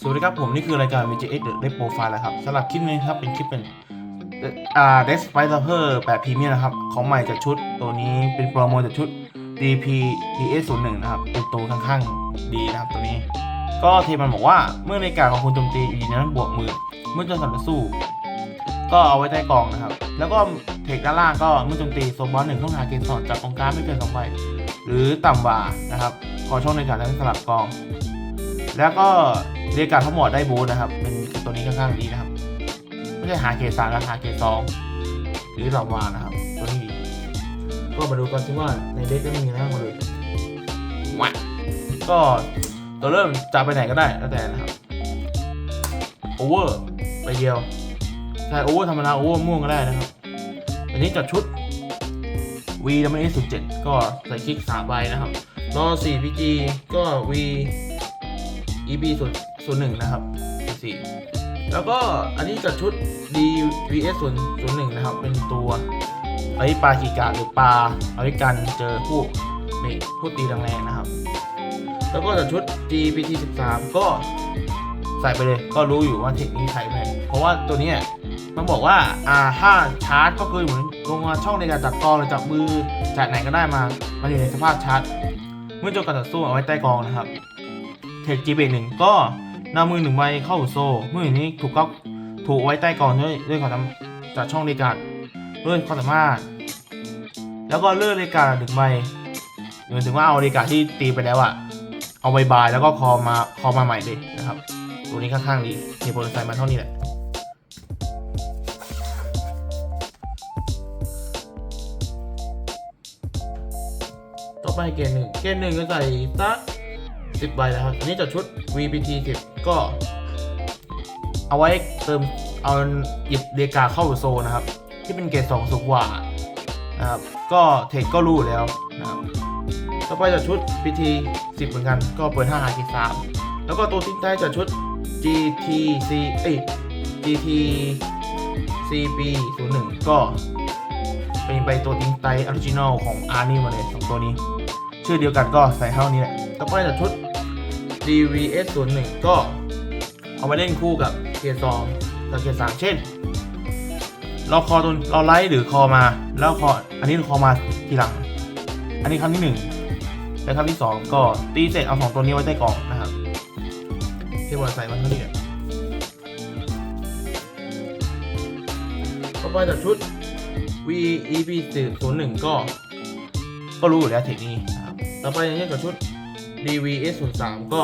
สวัสดีครับผมนี่คือรายการ VGX The Red Profile นะครับสำหรับคลิปนี้ครับเป็นคลิปเป็นอ่า Death Spider แบบพรีเมียมนะครับ ของใหม่จากชุดตัวนี้เป็นโปรโมทจากชุด DP PS 0 1นะครับเป็นตัวข้างๆดีนะครับตัวนี้ ก็เทมันบอกว่าเมื่อในการของคุณโจมตีอยู่ในนั้นบวกมือเมื่อจนสัมสู้ ก็เอาไว้ใต้กองนะครับ แล้วก็เทคด้านล่างก็เมื่อโจมตีโซบอสหนึ่งต้องหาเกณฑ์สอนจากกองกลางไม่เกินสองใบหรือต่ำกว่านะครับขอช่องในการทั้งสลับกอง แล้วก็ เรียกการทั้งหมดได้บูทนะครับ เป็นตัวนี้ค่อนข้างดีนะครับ ไม่ใช่หาเกรดสามแล้วหาเกรดสองหรือต่ำกว่านะครับ ตัวนี้ดีก็มาดูกันซิว่าในเด็กจะมีอะไรบ้างมาเลยว้าก็ตัวเริ่มจะไปไหนก็ได้แล้วแต่นะครับโอเวอร์ไปเดียวใช่โอเวอร์ธรรมดาโอเวอร์ม่วงก็ได้นะครับ อันนี้จัดชุด V W S 0 7ก็ใส่คลิก3ใบนะครับรอ4 PG ก็ V EP 0 0 1นย์หนึ่งนะครับ4แล้วก็อันนี้จัดชุด DVS 0 0 1นย์หนึ่งนะครับ เป็นตัวไอ้ปลาขีกาหรือปลาเอาไว้กันเจอผู้นี่ผู้ตีแรงๆนะครับ แล้วก็จัดชุด GPT 13 ก็ใส่ไปเลย ก็รู้อยู่ว่าเทคนิคใส่ไปเพราะว่าตัวนี้มันบอกว่าอ่าถ้าชาร์จก็คือเหมือนลงมาช่องในการจับกองหรือจับมือจากไหนก็ได้มา มันอยู่ในสภาพชาร์จ เมื่อจบการต่อสู้เอาไว้ใต้กองนะครับ เทคจีเบหนึ่งก็ นำมือหนึ่งใบเข้าโซ่เมื่ออย่นี้ถูกก็ถูกไว้ใต้กองด้วยด้วยความสามารถจากช่องในการด้วยความสามารถ แล้วก็เลือกในการหนึ่งใบหมายถึงว่าเอาในการที่ตีไปแล้วอะเอาใบบายแล้วก็คอมาคอมาใหม่เลยนะครับ ตัวนี้ค่อนข้างดีเทโพลไซมาเท่านี้แหละต่อไปเกณฑ์หนึ่งเกณฑ์หนึ่งก็ใส่สัก สิบใบนะครับอันนี้จะชุด VPT 10 ก็เอาไว้เติมเอาหยิบเรียกาเข้าโซนะครับ ที่เป็นเกรดสองสูงกว่านะครับก็เทคก็รู้แล้วนะครับต่อไปจะชุด PT 10 เหมือนกันก็เปิด 5 หาเกรด3แล้วก็ตัวทิ้งท้ายจะชุด GTC เอ้ย GT CP 01ก็เป็นใบตัวทิ้งไตออริจินอลของอาร์นี่มาเลยสองตัวนี้ ชื่อเดียวกันก็ใส่เท่านี้แหละต่อไปจากชุด DVS 0 1ก็เอามาเล่นคู่กับเกียร์สองกับเกียร์สามเช่น เราคอตัวเราไลท์หรือคอมา แล้วคออันนี้คอมาทีหลัง อันนี้ครั้งที่หนึ่งและครั้งที่สองก็ตีเสร็จเอาสองตัวนี้ไว้ใต้กล่องนะครับที่บอลใส่มาเท่านี้แหละต่อไปจากชุด VEP 0 1ก็ ก็รู้อยู่แล้วเทคนี้นะครับต่อไปอย่างเช่นกับชุด DVS 0 3ก็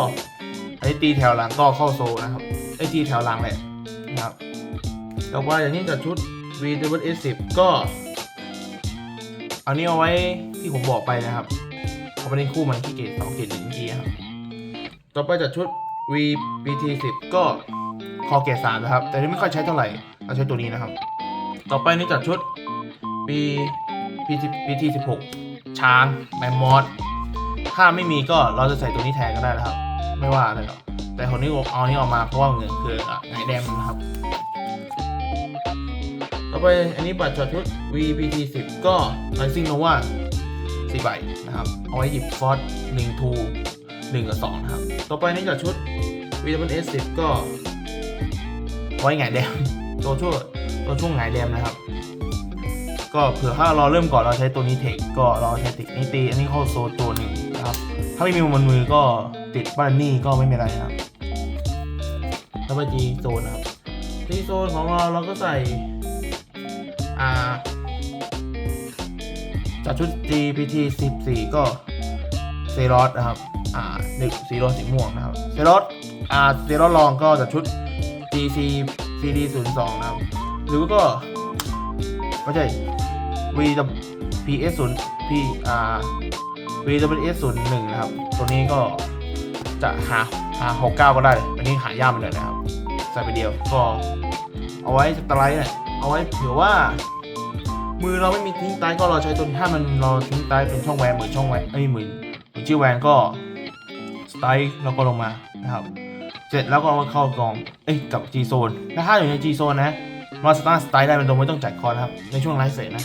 อันนี้ตีแถวหลังก็เข้าโซนะครับไอ้ตีแถวหลังแหละนะครับต่อไปอย่างนี้กับชุด VWS 10ก็เอันนี้เอาไว้ที่ผมบอกไปนะครับเอาไปเล่นคู่มันที่เกตสองเกตหนึ่งเมื่อกี้ครับต่อไปจากชุด VBT 10ก็คอเกตสามนะครับ แต่นี่ไม่ค่อยใช้เท่าไหร่เราใช้ตัวนี้นะครับ ต่อไปนี่จากชุด B PT PT 16ช้างแมมมอส ถ้าไม่มีก็เราจะใส่ตัวนี้แทนก็ได้นะครับ ไม่ว่าอะไรหรอกแต่คนนี้เอานี้ออกมาเพราะว่าเงินคือไงแดมนะครับ ต่อไปอันนี้บัตรช็อตชุด VPT 10 ก็ Rising Nova 4ใบนะครับ เอาไว้หยิบฟอส1 2 1กับ2นะครับ ต่อไปนี่จัดชุด VWS 10 ก็ ไว้ไงแดมตัวช่วงตัวช่วงไงแดมนะครับ ก็เผื่อถ้าเราเริ่มก่อนเราใช้ตัวนี้เทคก็เราใช้ติดนี้ตี อันนี้เข้าโซตัวหนึ่ง ถ้าไม่มีมันมือก็ติดบ้านนี่ก็ไม่เป็นไรครับแล้วไปจีโซนนะครับจีโซนของเราเราก็ใส่ อ่าจากชุด GPT 14 ก็เซรอสนะครับ อ่าหนึ่งสีรอสสีม่วงนะครับ เซรอสอ่าเซรอสลองก็จากชุด GC CD 0 2นะครับ หรือก็ไม่ใช่ V PS 0 P อ่า VWS 0 1นะครับ ตัวนี้ก็จะหาหา69ก็ได้อันนี้หายากไปเลยนะครับ ใส่ไปเดียวก็เอาไว้สไตล์เนี่ยเอาไว้เผื่อว่า มือเราไม่มีทิ้งไตก็เราใช้ตัวถ้ามันเราทิ้งไตเป็นช่องแหวนเหมือนช่องแหวนเอ้เหมือนเหมือนชื่อแหวนก็สไตล์แล้วก็ลงมานะครับ เสร็จแล้วก็เอาเข้ากล่องเอ้ยกับ G zone ถ้าอยู่ใน G zone นะมาสตาร์สไตล์ได้มันตรงไม่ต้องจ่ายคอนะครับในช่วงไลฟ์เสร็จนะ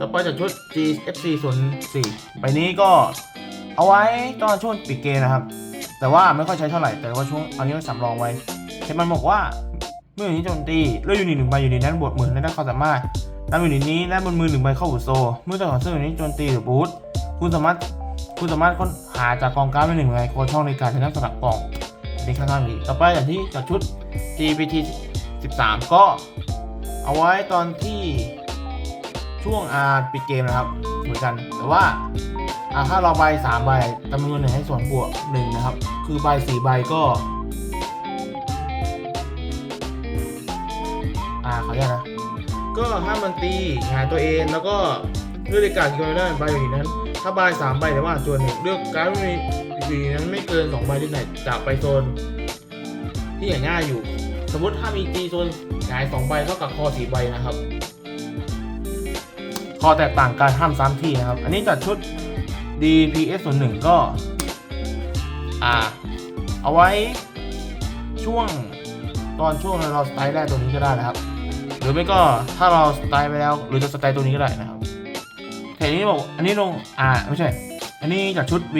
ต่อไปจากชุด GFC 0 4ใบนี้ก็เอาไว้ตอนช่วงปิดเกมนะครับ แต่ว่าไม่ค่อยใช้เท่าไหร่ แต่ว่าช่วงอันนี้ไว้สำรองไว้เห็นมันบอกว่า เมื่ออยู่นี้โจมตีเลือกยูนิตหนึ่งใบอยู่ในนั้นบวกหมื่นและได้ความสามารถนำยูนิตนี้และบนมือหนึ่งใบเข้าสู่โซ เมื่อตัวของเสื้อยูนิตโจมตีหรือบูทคุณสามารถคุณสามารถค้นหาจากกองการ์ดไปหนึ่งใบโค้ดช่องในการใช้นักสลับกล่องอันนี้ค่อนข้างดีต่อไปอย่างที่จากชุด GPT 13 ก็เอาไว้ตอนที่ ช่วงอาปิดเกมนะครับเหมือนกัน แต่ว่าอาถ้าเราใบสามใบจำนวนหนึ่งให้ส่วนบวกหนึ่งนะครับ คือใบสี่ใบก็อ่าเขาเรียกนะก็ห้ามมันตีหายตัวเองแล้วก็เลือกการกินได้ใบอยู่นั้น ถ้าใบสามใบแต่ว่าจวนหนึ่งเลือกการ์ดไม่มีอยู่นั้นไม่เกินสองใบที่ไหนจากไปโซนที่อย่างง่ายอยู่ สมมติถ้ามีตีโซนหายสองใบเท่ากับคอสี่ใบนะครับ คอแตกต่างกันห้ามซ้ำที่นะครับ อันนี้จัดชุด DPS 0 1ก็ อ่า เอาไว้ช่วงตอนช่วงเราสไตล์แรกตัวนี้ก็ได้นะครับ หรือไม่ก็ถ้าเราสไตล์ไปแล้ว หรือจะสไตล์ตัวนี้ก็ได้นะครับแต่นี้บอกอันนี้ลงอ่าไม่ใช่ อันนี้จากชุด V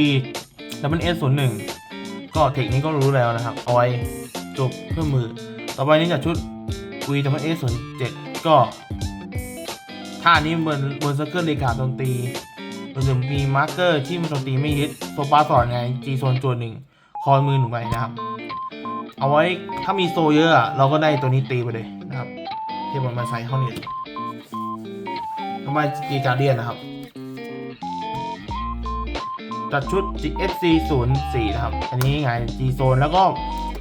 W S 0 1ก็เทคนี้ก็รู้แล้วนะครับ เอาไว้จบเครื่องมือ ต่อไปนี้จากชุด V W S 0 7ก็ ท่านี้บนบนเซอร์เคิลเลกาโจมตีรวมถึงมีมาร์กเกอร์ที่มันโจมตีไม่ฮิตโซปาสอนไงจีโซนจวนหนึ่งคอยมือหนึ่งใบนะครับ เอาไว้ถ้ามีโซเยอะเราก็ได้ตัวนี้ตีไปเลยนะครับเที่มันมาใส่เข้านี่ทำไมจีการเดียนนะครับจัดชุด GSC 0 4นะครับ อันนี้ไง G Zone แล้วก็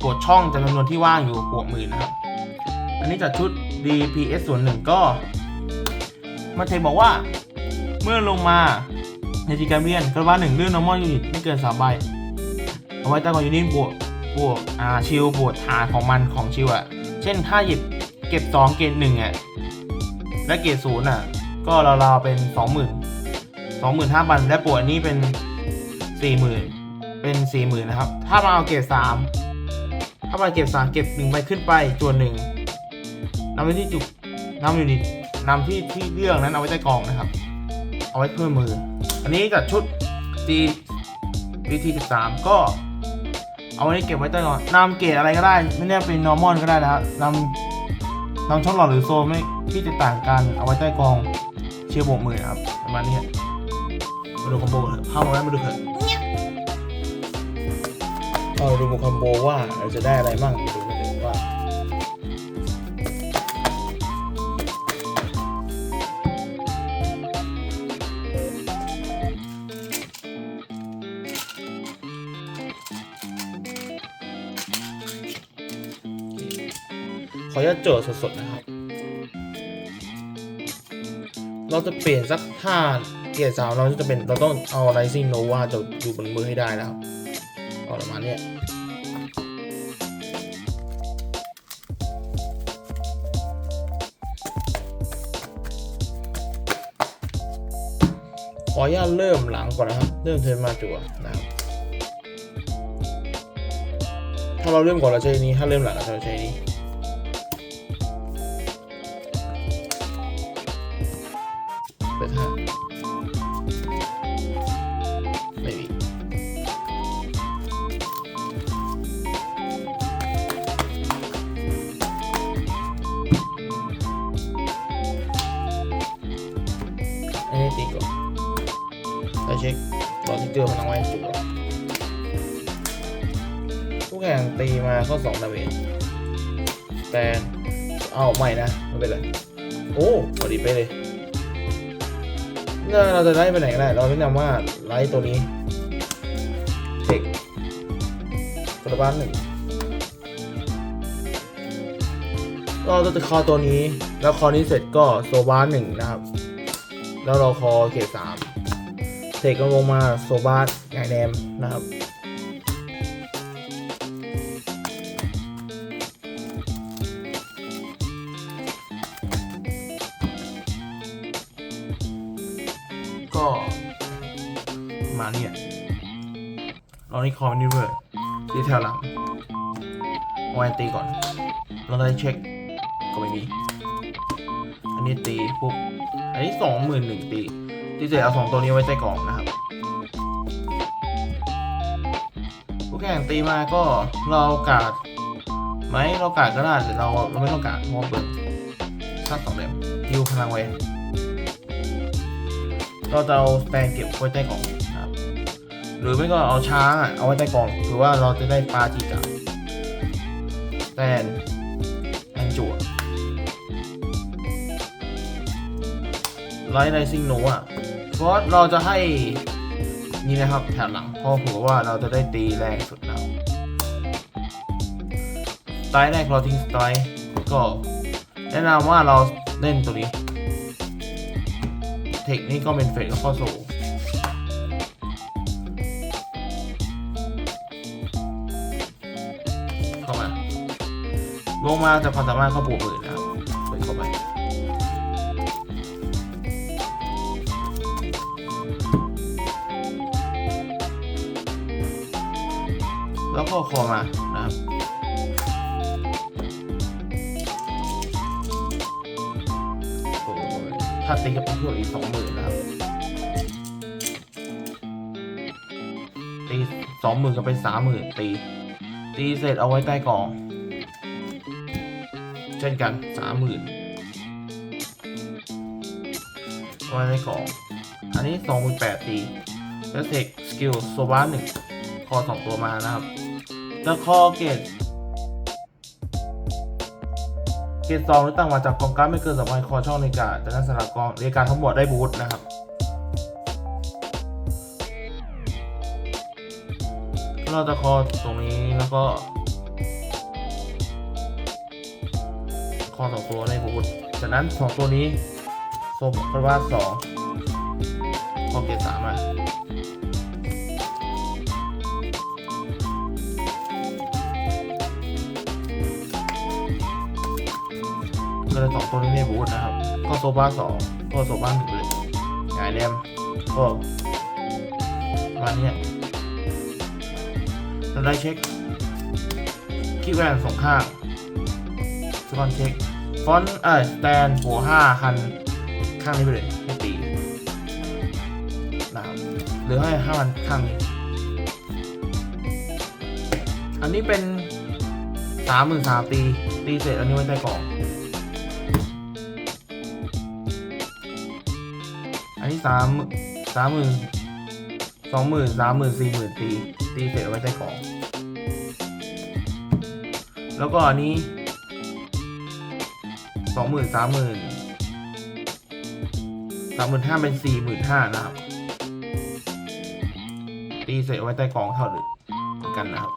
กดช่องจำนวนที่ว่างอยู่บวกหมื่นนะครับ อันนี้จัดชุด DPS 0 1ก็ มาเทบอกว่า เมื่อลงมาในจีการเรียนกระว่าหนึ่งเรื่อง normal unit ไม่เกินสามใบเอาไว้ตั้งก่อนยูนิตบวกบวกอ่าชิลบวกฐานของมันของชิลอะเช่นถ้าหยิบเก็บ2เกรดหนึ่งอะและเกรดศูนย์อะก็ราวๆเป็น20,000 25,000พันและบวกอันนี้เป็น40,000เป็น40,000นะครับ ถ้ามาเอาเกรด3ถ้ามาเก็บ3เก็บ1ใบขึ้นไปจวนหนึ่งนำไปที่จุดนำอยูนิต นำที่ที่เรื่องนั้นเอาไว้ใต้กองนะครับ เอาไว้เพิ่มมือ อันนี้กับชุด G BT 13ก็เอาไว้เก็บไว้ใต้กองนำเกรดอะไรก็ได้ ไม่ได้เป็น normal ก็ได้นะครับนำนำช่องหลอดหรือโซนไม่ที่แตกต่างกันเอาไว้ใต้กองเชียร์บวกมือนะครับประมาณนี้มาดูคอมโบเถอะเข้ามาแล้วมาดูเถอะเอาดูคอมโบว่าเราจะได้อะไรบ้างมาดู ขออนุญาตโจทย์สดๆนะครับ เราจะเปลี่ยนสักท่าเกียร์สาวเราจะเป็นเราต้องเอา Rising Nova จะอยู่บนมือให้ได้นะครับเอาประมาณเนี้ยขออนุญาตเริ่มหลังก่อนนะครับ เริ่มเทินมาจั่วนะครับถ้าเราเริ่มก่อนเราใช้นี้ ถ้าเริ่มหลังเราจะใช้นีู้้แข่งตีมาเข้าสองดาเมจแต่เอาใหม่นะไม่เป็นไรโอ้พอดีไปเลยน่าเราจะไล่ไปไหนก็ได้เราแนะนำว่าไล่ตัวนี้เทคกระบาลหนึ่งเราจะคอตัวนี้ แล้วคอนี้เสร็จก็โซบาร์หนึ่งนะครับ แล้วเราคอเขตสามเทคก็ลงมาโซบาร์ไงแนมนะครับ ก็มาเนี่ยเรานี่คอมนิเวอร์ที่แถวหลังเอาแอนตีก่อนเราได้เช็คก็ไม่มี อันนี้ตีปุ๊บอันนี้สองหมื่นหนึ่งตี ตีเสร็จเอาสองตัวนี้ไว้ใต้กล่องนะครับโอคู่แข่งตีมาก็เรากาดไหมเรากาดก็ได้แต่เราเราไม่ต้องกาดเพราะเบิร์นชาติสองเล่มฮิวพลังไว้ เราจะเอาสแตนเก็บไว้ใต้กล่องครับ หรือไม่ก็เอาช้างอะเอาไว้ใต้กล่องหรือว่าเราจะได้ปลาจีกาแตนแอนจั่วไลท์ไรซิงโนอะเพราะเราจะให้นี่นะครับแถวหลังเพราะผมว่าเราจะได้ตีแรงสุดนะครับสไตล์แรกเราทิ้งสไตล์ก็แนะนำว่าเราเล่นตัวนี้ เทคนี่ก็เป็นเฟสแล้วก็โซเข้ามา ลงมาจากความสามารถเข้าบวกหมื่นนะครับเปิดเข้าไปแล้วก็คอมานะครับ ถ้าตีกับเพื่อนอีกสองหมื่นนะครับ ตีสองหมื่นก็เป็นสามหมื่นตี ตีเสร็จเอาไว้ใต้กอง เช่นกันสามหมื่นเอาไว้ในกอง อันนี้สองหมื่นแปดตีแล้วเทคสกิลโซบ้าหนึ่งคอสองตัวมานะครับแล้วคอเกต เกตสองหรือต่างมาจากกองการดไม่เกินสองพันคอช่องในกาแต่นั้นสำหรับกองในการทั้งหมดได้บูทนะครับเราจะคอตรงนี้แล้วก็คอสองตัวในบูทจากนั้นสองตัวนี้โซมพระวาสสองคอเกตสามอะ ก็เลยสองตัวนี้ในบูธนะครับ ก็โซบ้าสองก็โซบ้าหนึ่งเลยหงายแรมก็มาเนี้ยเราได้เช็คคีย์แวนสองข้างสกอนเช็ค ฟอนเออสแตนหัวห้าคันข้างนี้ไปเลยให้ตีนะครับหรือให้ห้ามันข้างนี้อันนี้เป็นสามหมื่นสามตี ตีเสร็จอันนี้ไว้ใต้กล่อง สามสามหมื่นสองหมื่นสามหมื่นสี่หมื่นตีตีเสร็จเอาไว้ใต้กล่อง แล้วก็อันนี้สองหมื่นสามหมื่นสามหมื่นห้าเป็นสี่หมื่นห้านะครับ ตีเสร็จเอาไว้ใต้กล่องเท่าเดิมเหมือนกันนะครับ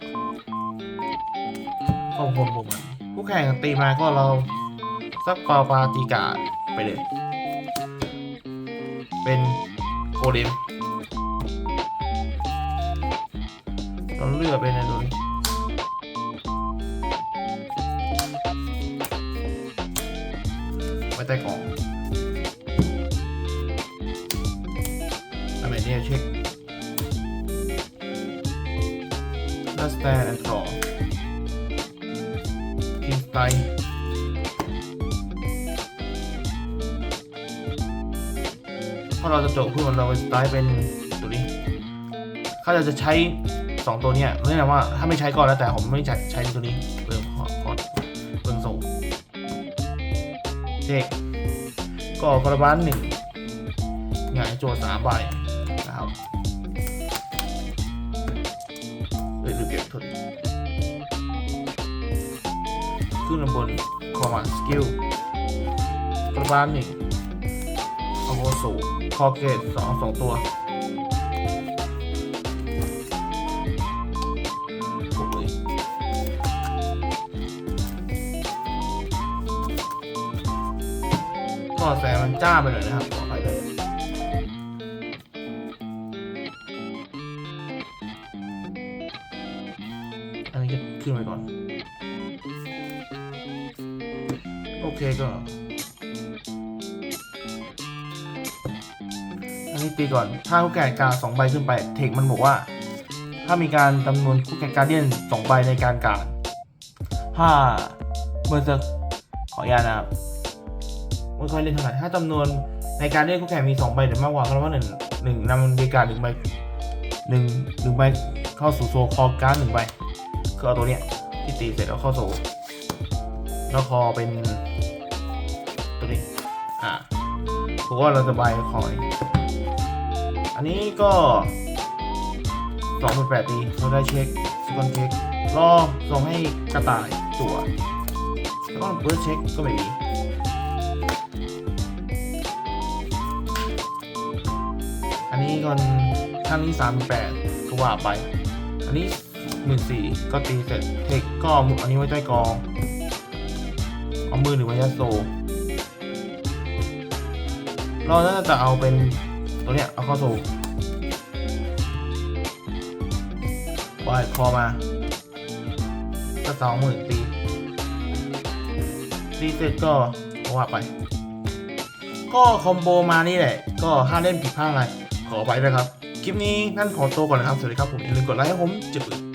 ก็วนๆมันผู้แข่งตีมาก็เรา สักปาปาตีกาไปเลย เป็นโกเลมเราเลือกเป็นในตัวนี้ไว้ใต้กล่องอันไหนเนี่ยเช็คแล้ว stand and draw king style ถ้าเราจะโจทย์พูดมันเราสไตล์เป็นตัวนี้ถ้าเราจะใช้ 2 ตัวเนี้ยแนะนำว่าถ้าไม่ใช้ก่อนแล้วแต่ผมไม่ใช้ใช้ตัวนี้เปลืองคอคอเปลืองส่งเด็กก็กระบาลหนึ่งหงายโจทย์สามใบนะครับเอ้ยลืมเก็บทษทีขึ้นลำบนคอมาสกิลกระบาลหนึ่ง เอาโมสูคอเกตสองสองตัวก็แสงมันจ้าไปหน่อยนะครับขออภัยด้วยอันนี้ก็ขึ้นไปก่อน โอเคก็ นี้ตีก่อน ถ้าคู่แข่งกาสองใบขึ้นไป เทคมันบอกว่า ถ้ามีการจำนวนคู่แข่งการเดียนสองใบในการกาดถ้าเมื่อจะขออนุญาตนะครับไม่ค่อยเล่นเท่าไหร่ถ้าจำนวนในการเดียนคู่แข่งมีสองใบหรือมากกว่าก็แปลว่าหนึ่งหนึ่งนำบริการหนึ่งใบหนึ่งหนึ่งใบเข้าสู่โซคอการ์ดหนึ่งใบคือเอาตัวเนี้ยที่ตีเสร็จแล้วเข้าโซแล้วคอเป็นตัวนี้อ่าผมว่าเราจะใบคอนี้ อันนี้ก็สองพันแปดตีเราได้เช็คสกอนเช็ครอส่งให้กระต่ายจั่วแล้วก็เบิร์ดเช็คก็ไม่มีอันนี้ก่อนข้างนี้สามแปดก็ว่าไป อันนี้หมื่นสี่ก็ตีเสร็จเทคก็เอาอันนี้ไว้ใต้กองเอามือหนึ่งไว้ยัดโซเราน่าจะเอาเป็น ตัวเนี้ยเอาเข้าสู่วายคอมาก็สองหมื่นตีตีเสร็จก็ว่าไป ก็คอมโบมานี่แหละ ก็ห้าเล่นผิดพลาดอะไรขอไปนะครับ คลิปนี้นั่นขอตัวก่อนนะครับ สวัสดีครับผมอย่าลืมกดไลค์ให้ผมจะปืน